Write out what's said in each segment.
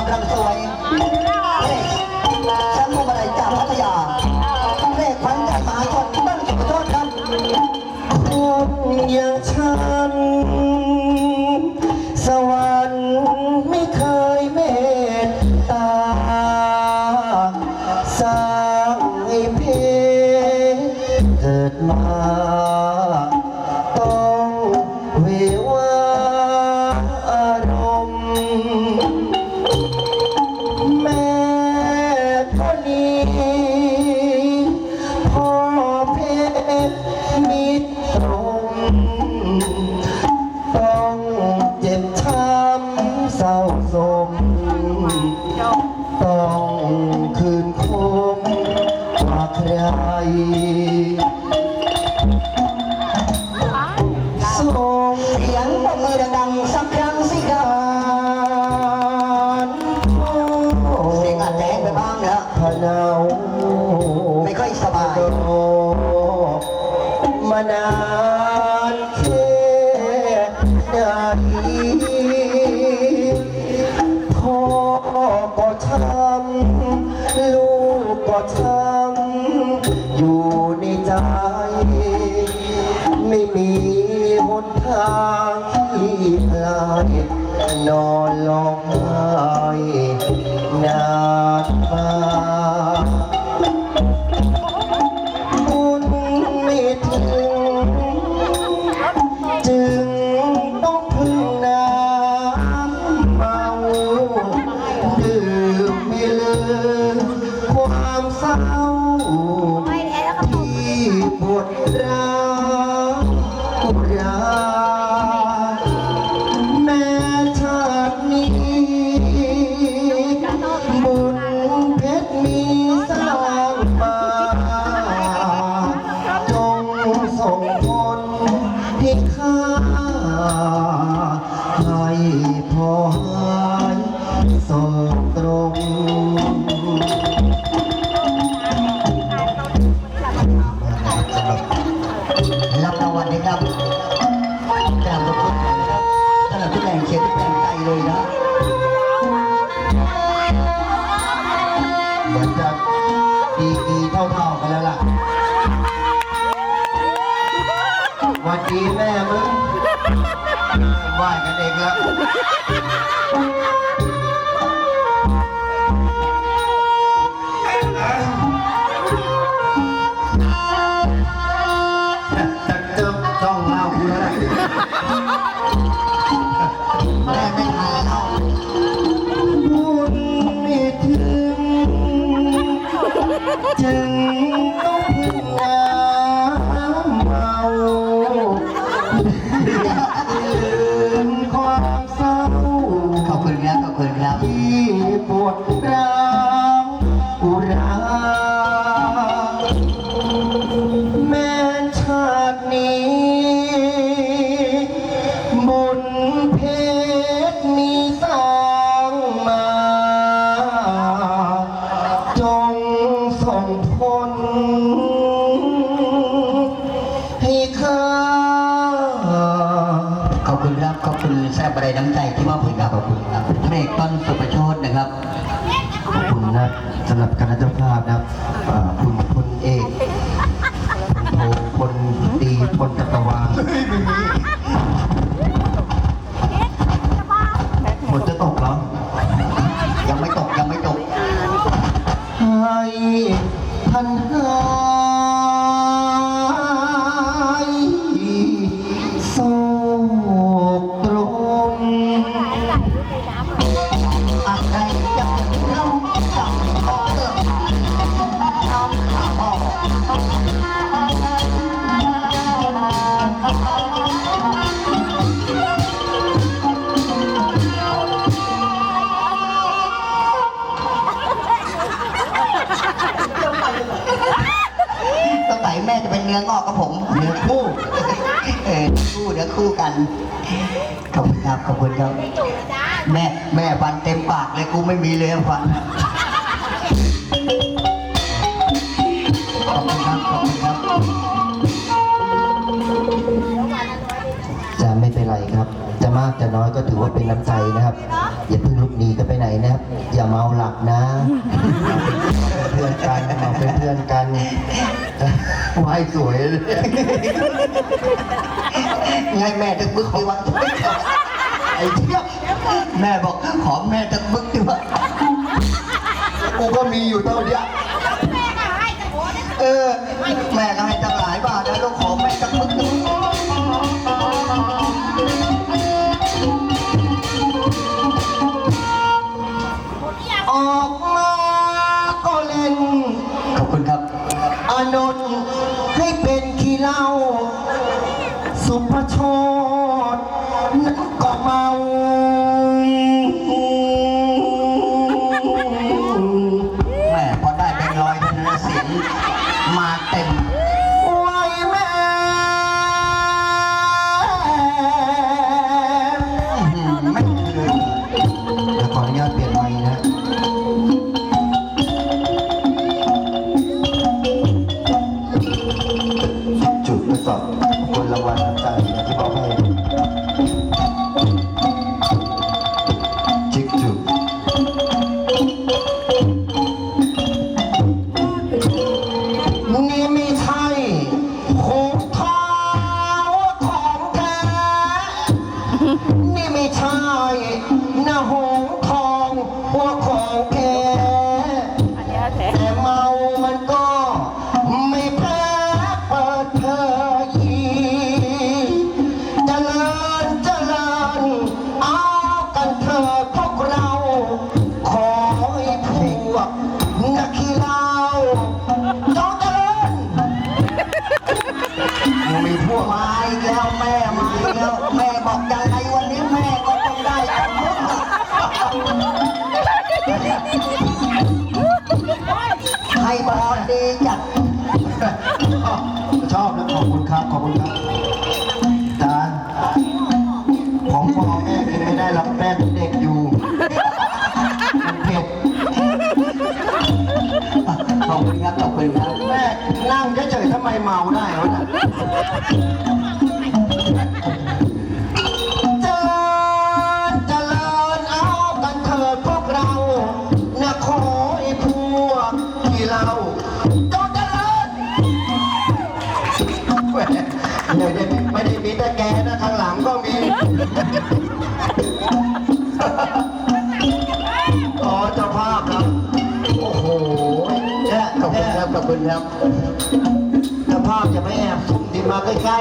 กำลังสวย ไม่ค่อยสบายมานานแค่ไหนพ่อก็ช้ำลูกก็ช้ำอยู่ในใจ ไม่มีหนทางที่พลายนอนร้องไห้นานมา ให้พอหายสดตรงรับรางวัลนะครับกราบขอบคุณสำหรับทุกแรงเชียร์ทุกแรงใจเลยนะเหมือนจะดีกีเท่าๆกันแล้วล่ะ วันดีแม่มึง ไหว้กันเองแล้วจะเจิมจ้องเล่าคุณแล้วแม่ไม่ทานแล้วบุญไม่ถึงจึงต้องพึ่งน้ำเมา ครับอบคุณแซ่บอะไรน้ำใจที่มอบให้กับขอบคุณครับพระเอกต้นสุประโชดนะครับขอบคุณนะสำหรับคณะเจ้าภาพนะครับอ่าคุณพลเอกพลโทพลตีพลจักรวาล สงสัยแม่จะเป็นเนื้องอกกับผม เนื้อคู่ เออคู่เนื้อคู่กัน ขอบคุณครับ ขอบคุณครับ แม่แม่ฟันเต็มปากเลยกูไม่มีเลยฟันขอบคุณครับขอบคุณครับจะไม่เป็นไรครับ จะมากจะน้อยก็ถือว่าเป็นน้ำใจนะครับ อย่าเพิ่งลุกหนีกันไปไหนนะครับ อย่าเมาหลับนะมาเป็นเพื่อนกันมาเป็นเพื่อนกันไหวสวยเลยไงแม่ตะบึกดีวะไอ้เทียบ แม่บอกขอแม่ตะบึกดีวะกูก็มีอยู่เท่าเนี้ยเออ แม่ก็ให้ตั้ง มาเต็ม นี่ไม่ มีพวกมาอีกแล้วแม่มาอีกแล้วแม่บอกยังไงวันนี้แม่ก็ต้องได้กับมึงอะให้บอลดีจัดชอบนะขอบคุณครับขอบคุณครับ ไม่ได้มีแต่แกนะข้างหลังก็มีอ๋อเจ้าภาพครับ โอ้โหเนี่ขอบคุณครับขอบคุณครับเจ้าภาพจะไม่แอบซุ มาใกล้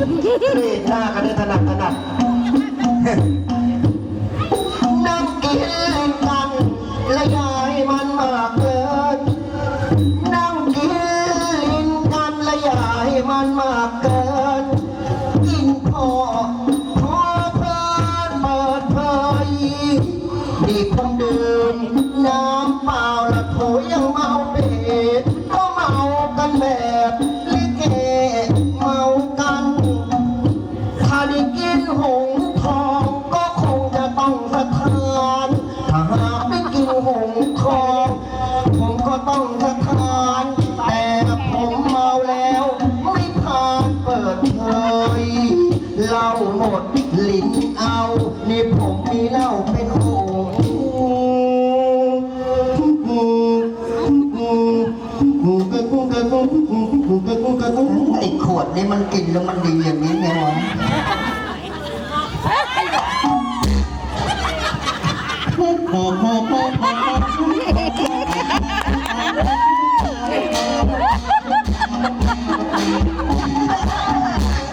ๆเล่หน้ากันได้ถนัดถนัด ลิ้นเอานี่ผมมีเหล้าเป็นหงส์ไอ้ขวดนี้มันกินแล้วมันดีอย่างนี้ไงวะ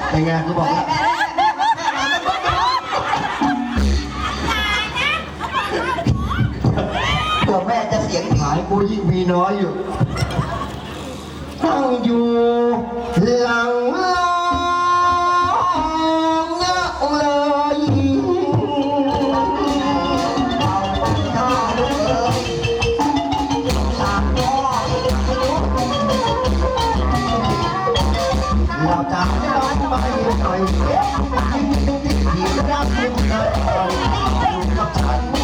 เป็นไงกูบอกแล้ว กูยิ่งมีน้อยอยู่ตั้งอยู่หลังลองเงาเลยเราจะไม่ร้องไปหน่อยที่รักคุณเธออยู่กับฉัน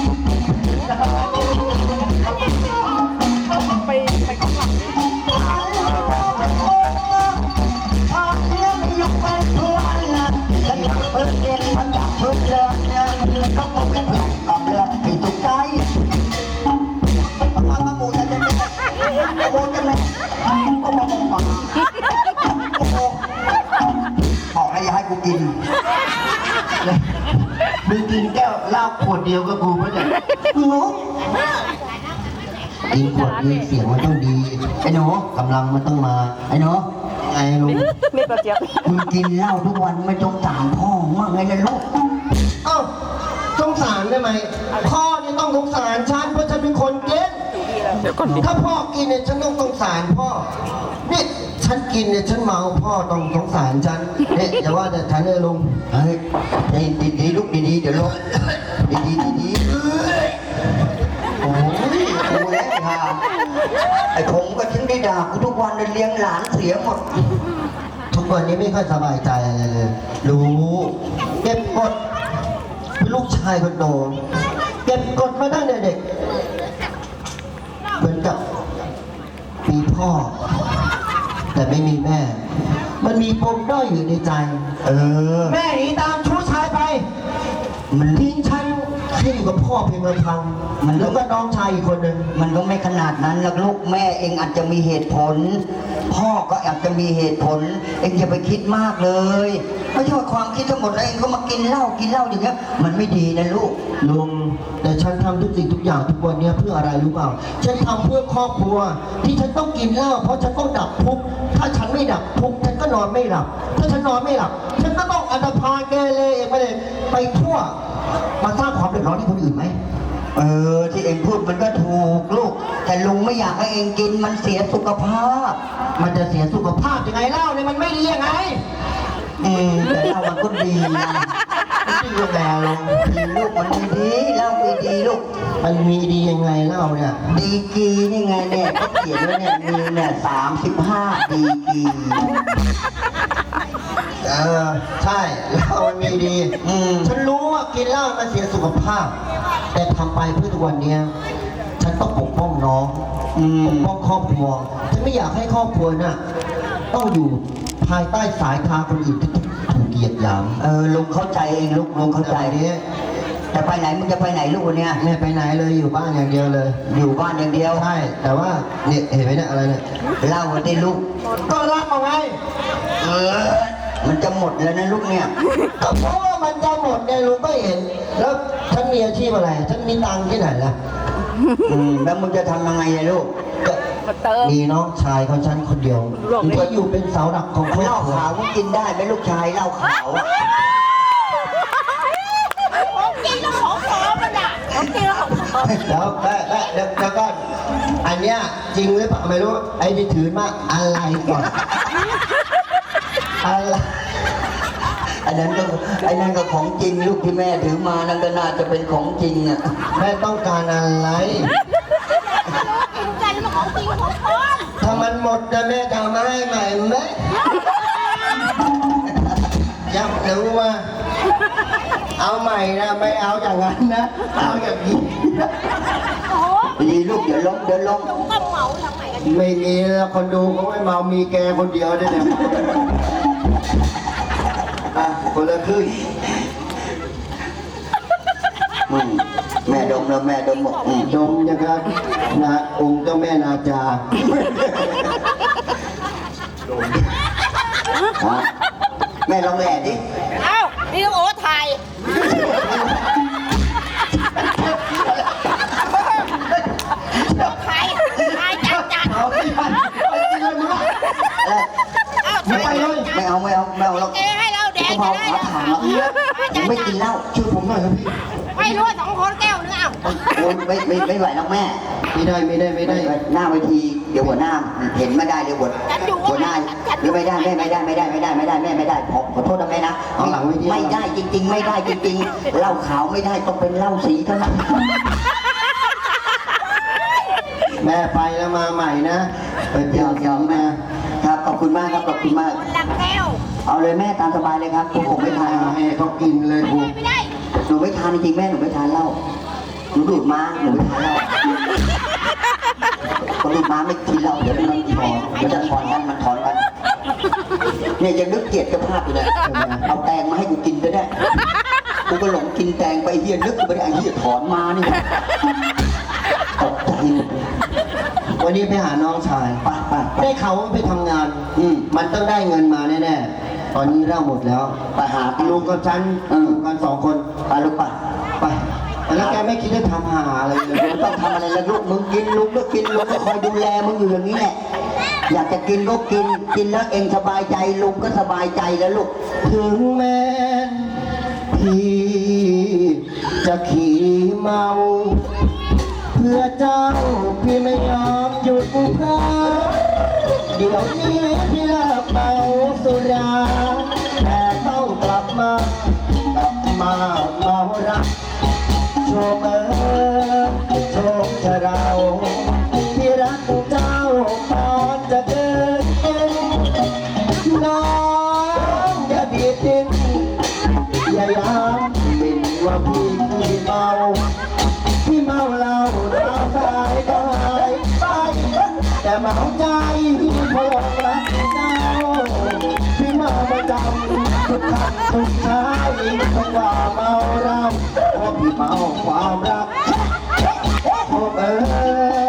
บอกให้ย้ายกูกินมึงกินแก้วเหล้าขวดเดียวก็กูไม่ได้งงกินขวดนี้เสียงมันต้องดี ไอ้หนูกำลังมันต้องมา ไอ้หนูไอ้ลุงไม่ตัวเจี๊ยบมึงกินเหล้าทุกวันไม่จงสารพ่อว่าไงล่ะลูกเอ้าสงสารได้ไหมพ่อเนี่ยต้องสงสารฉันเพราะฉันเป็นคนเก่ง เดี๋ยวก่อนดิถ้าพ่อกินเนี่ยฉันต้องสงสารพ่อ นี่ฉันกินเนี่ยฉันเมาพ่อต้องสงสารฉันเนี่ยอย่าว่าแต่ฉันเลยลุงเฮ้ยดีดีดีลูกดีดีเดี๋ยวลงดีดีดีดีเอ้ยโอ้ยโอ้ยค่ะไอ้ผมก็ฉันได้ด่ากูทุกวันเลยเลี้ยงหลานเสียหมด ทุกวันนี้ไม่ค่อยสบายใจอะไรเลย รู้เก็บกดเป็นลูกชายคนโตเก็บกดมาตั้งแต่เด็กเหมือน กับมีพ่อ แต่ไม่มีแม่ มันมีปมด้อยอยู่ในใจ เออ แม่หนีตามชู้ชายไป มันทิ้งฉัน ให้อยู่กับพ่อเพียงลำพังมัน แล้วก็น้องชายอีกคนหนึ่งมันก็ไม่ขนาดนั้นหรอกลูกแม่เองอาจจะมีเหตุผล พ่อก็อาจจะมีเหตุผล เองอย่าไปคิดมากเลยไม่ใช่ว่าความคิดทั้งหมดแล้วเองก็มากินเหล้ากินเหล้าอย่างเงี้ยมันไม่ดีนะลูก ลุงแต่ฉันทำทุกสิ่งทุกอย่างทุกวันเนี้ยเพื่ออะไรรู้เปล่า ฉันทำเพื่อครอบครัว ที่ฉันต้องกินเหล้าเพราะฉันต้องดับทุกข์ถ้าฉันไม่ดับทุกข์ฉันก็นอนไม่หลับ ถ้าฉันนอนไม่หลับ ฉันก็ต้องอันธพาลเกเรเองไปเลยไปทั่ว มาสร้างความเดือดร้อนให้คนอื่นไหม เออ ที่เองพูดมันก็ถูกลูก แต่ลุงไม่อยากให้เองกินมันเสียสุขภาพ มันจะเสียสุขภาพยังไงเหล้าเนี่ยมันไม่ดียังไงอืมแต่เหล้ามันก็ดีนะมันดียังไงลุงดีลูกมันดีดีเหล้าดีดีลูก มันมีดียังไงเหล้าเนี่ย ดีกีนี่ไงเนี่ยเขาเขียนไว้เนี่ยมีเนี่ยสามสิบห้าดีกีเออใช่เหล้ามันมีดี อืมฉันรู้ ว่ากินเหล้ามันเสียสุขภาพ แต่ทำไปเพื่อทุกวันเนี้ยฉันต้องปกป้องน้องอืม ปกป้องครอบครัวฉันไม่อยากให้ครอบครัวน่ะต้องอยู่ภายใต้สายทางคนอื่นที่ถูกเหยียดหยามเออลุงเข้าใจเองลูกลุงเข้าใจแต่วันนี้แต่ไปไหนมึงจะไปไหนลูกวันเนี้ยไม่ไปไหนเลยอยู่บ้านอย่างเดียวเลย อยู่บ้านอย่างเดียวใช่แต่ว่าเนี่ยเห็นไหมเนี่ยอะไรเนี่ยเหล้าวันนี้ลูกก็รักเอาไง เออ มันจะหมดแล้วนะลูกเนี่ยก็เพราะว่ามันจะหมดเนี่ยลุงก็เห็น แล้วฉันมีอาชีพอะไรฉันมีตังค์ที่ไหนล่ะอืมแล้วมึงจะทำยังไงอะลูกก็มาเติม มีน้องชายของฉันคนเดียวหลอกเลย ก็อยู่เป็นเสาหลักของครเหอล้าบครัวขาวก็กินได้ไหมลูกชายเหล้าขาวอะของจริงแล้วของปลอมมันอะของจริงแล้วของปลอมแล้วแล้วแล้วแล้วแล้วก็อันเนี้ยจริงหรือเปล่าไม่รู้ไอ้ที่ถือมาอะไรก่อน อะไรอันนั้นก็ไอ้นั่นก็ของจริงลูกที่แม่ถือมานั่นก็น่าจะเป็นของจริงอะแม่ต้องการอะไร กินกันแล้วของจริงของปลอมถ้ามันหมดจะแม่จะเอามาให้ใหม่ไหมยับรู้ว่า เอาใหม่นะไม่เอาอย่างนั้นนะ เอาอย่างนี้ โอ้โหดีลูกเดี๋ยวล้มเดี๋ยวล้มหนูก็เหมาทำไมกัน ไม่มีแล้วคนดูเขาไม่เมามีแกคนเดียวด้วยเนี่ยอะ คนละครึ่งอืมแม่ดมแล้วแม่ดมบอกอืมดมนะครับนะองค์เจ้าแม่นาจาฮะแม่ลองแหล่ดิเอ้านี่โอ้ไทยไทยไทยจัดจัดเอาไปไปไปเลยมึงเอ้ยเอ้าไม่ไปเลยไม่เอาไม่เอาไม่เอาแล้วเกให้เราแดกะง เพราจะได้ขาถางแล้วผมไม่กินเหล้าช่วยผมหน่อยครับพี่ไม่รู้ว่าสองคนแก้วนึงเอ้าโอ้ยไม่ไม่ไม่ไหวแล้วแม่ ไม่ได้ไม่ได้ไม่ได้หน้าเวทีเดี๋ยวหัวหน้าเห็นไม่ได้เดี๋ยวหัวหัวหน้าหรือไม่ได้แม่ไม่ได้ไม่ได้ไม่ได้ไม่ได้แม่ไม่ได้ขอขอโทษนะแม่นะเอาหลังเวทีไม่ได้จริง ๆ ไม่ได้จริงๆเหล้าขาวไม่ได้ต้องเป็นเหล้าสีเท่านั้นแม่ไปแล้วมาใหม่นะไปเปยลี่ยอนมยอมแม่ครับขอบคุณมากครับขอบคุณมากคนละแก้ว เอาเลยแม่ตามสบายเลยครับผมผมไม่ทานให้เขากินเลยกูไม่ได้หนูไม่ทานจริงๆแม่หนูไม่ทานเหล้าหนูดูดม้าหนูไม่ทานเหล้าคนดูดม้าไม่กินเหล้าเดี๋ยวมันถอนเดี๋ยวจะถอนกันมันถอนกันเนี่ยยังนึกเกลียดเจ้าภาพอยู่เลยเอาแตงมาให้กูกินก็ได้กูก็หลงกินแตงไปเฮียนึกกูไม่ได้ไอ้เฮียถอนมานี่ตกใจวันนี้ไปหาน้องชายไปไปไปได้เขาวว่าไปทำงาน อืมมันต้องได้เงินมาแน่ๆ ตอนนี้เล่าหมดแล้วไปหาลุงกับฉันอืมอยู่กันสองคนไปลูกไปไปแล้วแกไม่คิดจะทำหาอะไรเลยไม่ต้องทำอะไรแล้วลูกมึงกินลุงก็กินลุงก็คอยดูแลมึงอยู่อย่างนี้แหละอยากจะกินก็กินกินแล้วเองสบายใจลุงก็สบายใจแล้วลูกถึงแม้นพี่จะขี่เมา เพื่อเจ้าพี่ไม่ยอมหยุดพักเดี๋ยวนี้พี่ เมาสุราแต่ต้องกลับมากลับมาเมารักโชคเอ๋ยโชคจะเราที่รักเจ้าตอนจะเดินเองน้องอย่าดีดดินอย่าย้ำบินว่าพี่ เพราเมาความรักโชคเอ้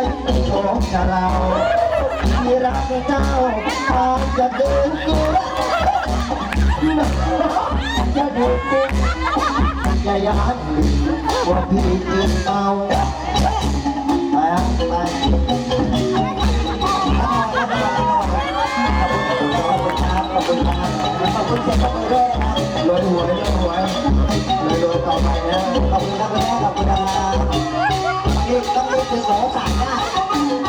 ยโชคจะเราที่รักเจ้าตอนจะเดินกินจะเดินกูจะยันว่าพี่กินเมา รวยหวยรวยหวยรวยรวยต่อไปนะขอบคุณครับคุณแม่ขอบคุณครับนี่ต้องรีบถึงสองสามได้